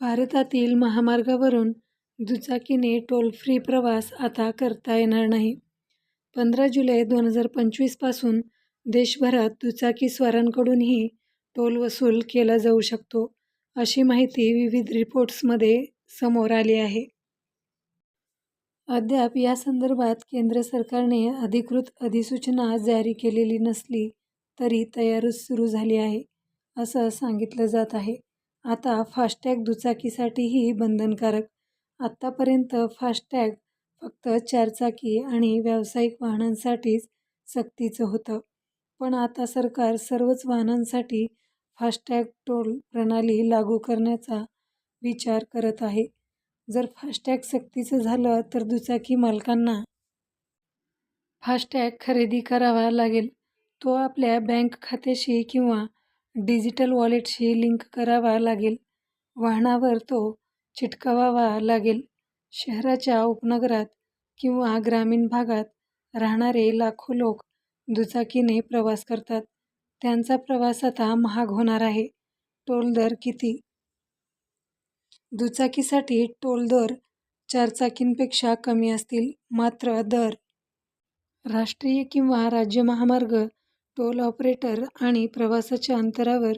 भारतातील महामार्गावरून दुचाकीने toll free प्रवास आता करता येणार नाही. पंधरा जुलै दोन हजार पंचवीसपासून देशभरात दुचाकीस्वारांकडूनही टोल वसूल केला जाऊ शकतो, अशी माहिती विविध रिपोर्ट्समध्ये समोर आली आहे. अद्याप या संदर्भात केंद्र सरकारने अधिकृत अधिसूचना जारी केलेली नसली तरी तयारी सुरू झाली आहे, असं सांगितलं जात आहे. आता फास्टॅग दुचाकीसाठीही बंधनकारक आत्तापर्यंत फास्टॅग फक्त चारचाकी आणि व्यावसायिक वाहनांसाठीच सक्तीचं होतं. पण आता सरकार सर्वच वाहनांसाठी फास्टॅग टोल प्रणाली लागू करण्याचा विचार करत आहे. जर फास्टॅग सक्तीचं झालं तर दुचाकी मालकांना फास्टॅग खरेदी करावा लागेल. तो आपल्या बँक खात्याशी किंवा डिजिटल वॉलेटशी लिंक करावा लागेल. वाहनावर तो चिटकवावा लागेल. शहराच्या उपनगरात किंवा ग्रामीण भागात राहणारे लाखो लोक दुचाकीने प्रवास करतात. त्यांचा प्रवास आता महाग होणार आहे. टोल दर किती? दुचाकीसाठी टोल दर चारचाकींपेक्षा कमी असतील. मात्र दर राष्ट्रीय किंवा राज्य महामार्ग टोल ऑपरेटर आणि प्रवासाच्या अंतरावर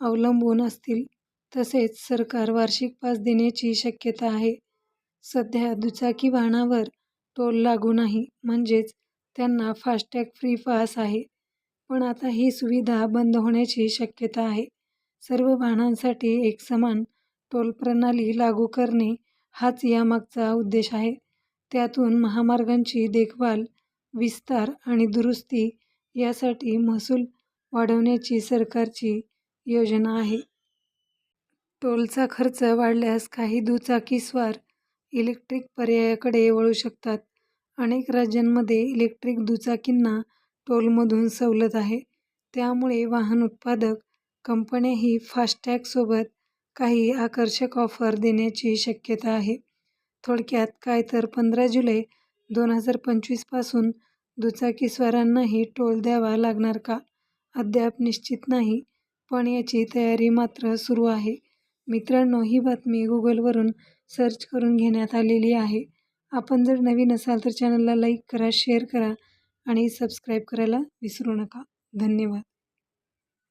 अवलंबून असतील. तसेच सरकार वार्षिक पास देण्याची शक्यता आहे. सध्या दुचाकी वाहनावर टोल लागू नाही. म्हणजेच त्यांना फास्टॅग फ्री पास आहे. पण आता ही सुविधा बंद होण्याची शक्यता आहे. सर्व वाहनांसाठी एक समान टोल प्रणाली लागू करणे हाच यामागचा उद्देश आहे. त्यातून महामार्गांची देखभाल, विस्तार आणि दुरुस्ती यासाठी महसूल वाढवण्याची सरकारची योजना आहे. टोलचा खर्च वाढल्यास काही दुचाकीस्वार इलेक्ट्रिक पर्यायाकडे वळू शकतात. अनेक राज्यांमध्ये इलेक्ट्रिक दुचाकींना टोलमधून सवलत आहे. त्यामुळे वाहन उत्पादक कंपन्याही फास्टॅगसोबत काही आकर्षक ऑफर देण्याची शक्यता आहे. थोडक्यात काय तर पंधरा जुलै दोन हजार पंचवीसपासून दुचाकीस्वारांनाही टोल द्यावा लागणार का, अद्याप निश्चित नाही. पण याची तयारी मात्र सुरू आहे. मित्रांनो, ही बातमी गुगलवरून सर्च करून घेण्यात आलेली आहे. आपण जर नवीन असाल तर चॅनलला लाईक करा, शेअर करा आणि सबस्क्राईब करायला विसरू नका. धन्यवाद.